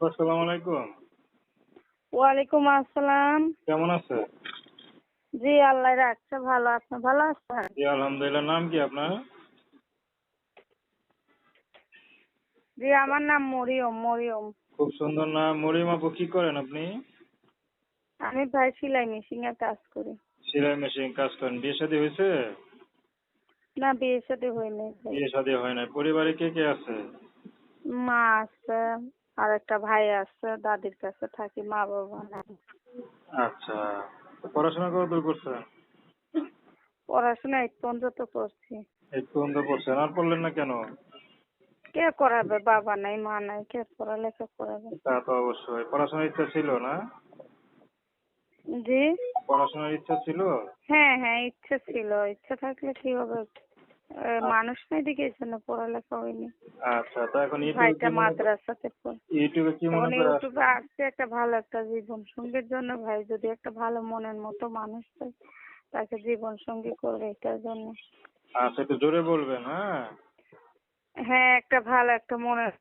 আসসালামু আলাইকুম। ওয়ালাইকুম আসসালাম। কেমন আছে জি আল্লাহ রাখছে ভালো আপনি ভালো আছেন? জি আলহামদুলিল্লাহ। নাম কি আপনার? জি আমার নাম মরিয়ম মরিয়ম। খুব সুন্দর নাম। মরিম আপু কি করেন আপনি? আমি ভাই সেলাই মেশিন এর কাজ করি। সেলাই মেশিন কাজ করেন। বিয়ে শাদী হয়েছে? না বিয়ে সাথে হয়নি। বিয়ে শাদী হয় নাই। পরিবারে কে কে আছে? মা আছে আর একটা ভাই আছে দাদির কাছে থাকি মা বাবা নাই। আচ্ছা পড়াশোনা কত দূর করছেন পড়াশোনা এই পর্যন্ত করছি। এই পর্যন্ত করছেন আর পড়লেন না কেন? কে করাবে বাবা নাই মা নাই কে পড়ালেখা করাবে? তা তো অবশ্যই পড়াশোনার ইচ্ছা ছিল না? জি? পড়াশোনার ইচ্ছা ছিল? হ্যাঁ হ্যাঁ ইচ্ছে ছিল ইচ্ছে থাকলে কি হবে মানুষ নাই দেখে এই জন্য পড়ালেখা হয়নি। আচ্ছা তো এখন ভাইটা মাদ্রাসাতে পড়ে। ইউটিউবে কি মনে করে ইউটিউবে আসছে একটা ভালো একটা জীবন সঙ্গীর জন্য। ভাই যদি একটা ভালো মনের মতো মানুষ পাই তাকে জীবন সঙ্গী করবে এটার জন্য। আচ্ছা একটু জোরে বলবেন হ্যাঁ? হ্যাঁ একটা ভালো একটা মনের